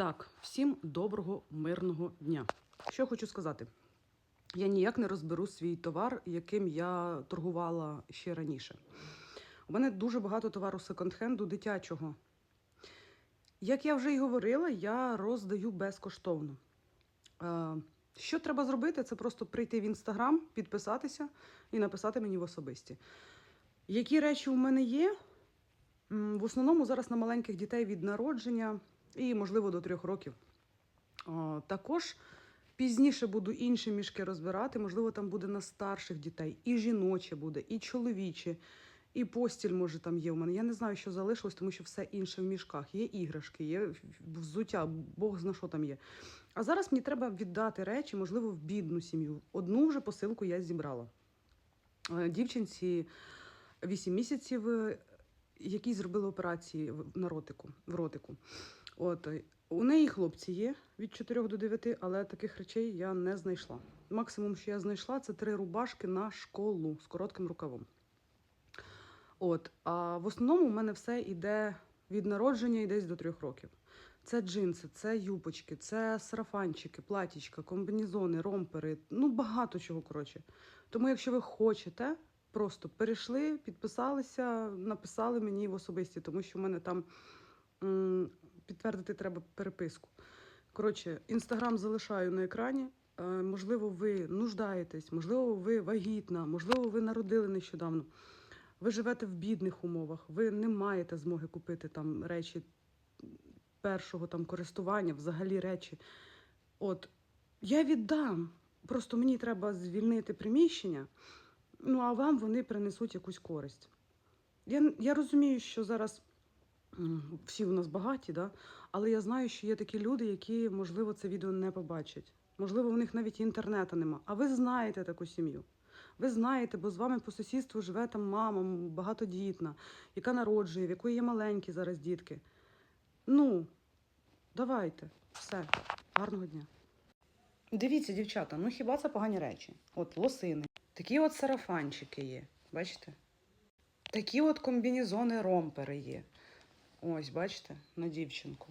Так, всім доброго мирного дня. Що хочу сказати? Я ніяк не розберу свій товар, яким я торгувала ще раніше. У мене дуже багато товару секонд-хенду дитячого. Як я вже й говорила, я роздаю безкоштовно. Е, Що треба зробити? Це просто прийти в інстаграм, підписатися і написати мені в особисті. Які речі у мене є? В основному зараз на маленьких дітей від народження і, можливо, до трьох років. Також пізніше буду інші мішки розбирати. Можливо, там буде на старших дітей. І жіноче буде, і чоловіче, і постіль, може, там є у мене. Я не знаю, що залишилось, тому що все інше в мішках. Є іграшки, є взуття, Бог зна що там є. А зараз мені треба віддати речі, можливо, в бідну сім'ю. Одну вже посилку я зібрала. Е, Дівчинці 8 місяців, е, якій зробили операції в ротику. От, е, у неї хлопці є від 4 до 9, але таких речей я не знайшла. Максимум, що я знайшла, це три рубашки на школу з коротким рукавом. От, а в основному у мене все йде від народження і десь до трьох років. Це джинси, це юпочки, це сарафанчики, платічка, комбінезони, ромпери. Ну, багато чого, коротше. Тому, якщо ви хочете, просто перейшли, підписалися, написали мені в особисті, тому що в мене там підтвердити треба переписку. Коротше, інстаграм залишаю на екрані. Е, можливо, ви нуждаєтесь, можливо, ви вагітна, можливо, ви народили нещодавно. Ви живете в бідних умовах, ви не маєте змоги купити там речі першого там користування, взагалі речі. От я віддам. Просто мені треба звільнити приміщення, ну а вам вони принесуть якусь користь. Я, я розумію, що зараз всі у нас багаті, да? але я знаю, що є такі люди, які, можливо, це відео не побачать. Можливо, у них навіть інтернету нема. А ви знаєте таку сім'ю. Ви знаєте, бо з вами по сусідству живе там мама багатодітна, яка народжує, в якої є маленькі зараз дітки. Ну, давайте, все, гарного дня. Дивіться, дівчата, ну хіба це погані речі? От лосини. Такі от сарафанчики є, бачите? Такі от комбінезони ромпери є. Ось, бачите, на дівчинку.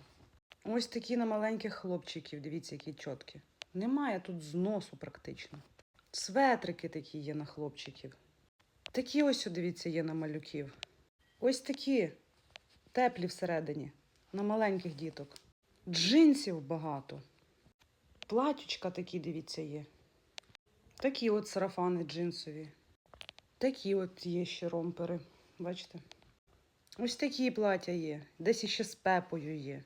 Ось такі на маленьких хлопчиків, дивіться, які чоткі. Немає тут зносу практично. Светрики такі є на хлопчиків. Такі ось, дивіться, є на малюків. Ось такі теплі всередині, на маленьких діток. Джинсів багато. Платючка такі, дивіться, є. Такі от сарафани джинсові. Такі от є ще ромпери. Бачите? Ось такі плаття є. Десь іще з пепою є.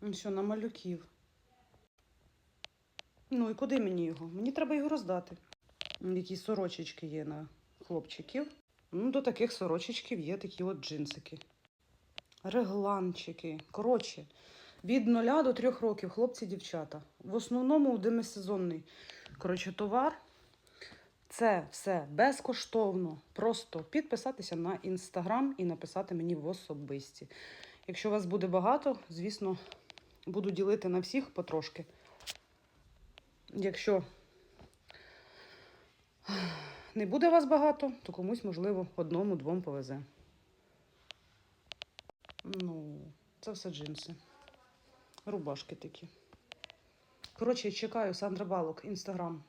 Ну що, на малюків. Ну і куди мені його? Мені треба його роздати. М, Які сорочечки є на хлопчиків. Ну, до таких сорочечків є такі от джинсики. Регланчики. Коротше, від нуля до трьох років, хлопці, дівчата. В основному демисезонний коротше, товар. Це все безкоштовно. Просто підписатися на інстаграм і написати мені в особисті. Якщо вас буде багато, звісно, буду ділити на всіх потрошки. Якщо не буде вас багато, то комусь, можливо, одному-двом повезе. Ну, це все джинси. Рубашки такі. Коротше, чекаю Сандра Балок, інстаграм.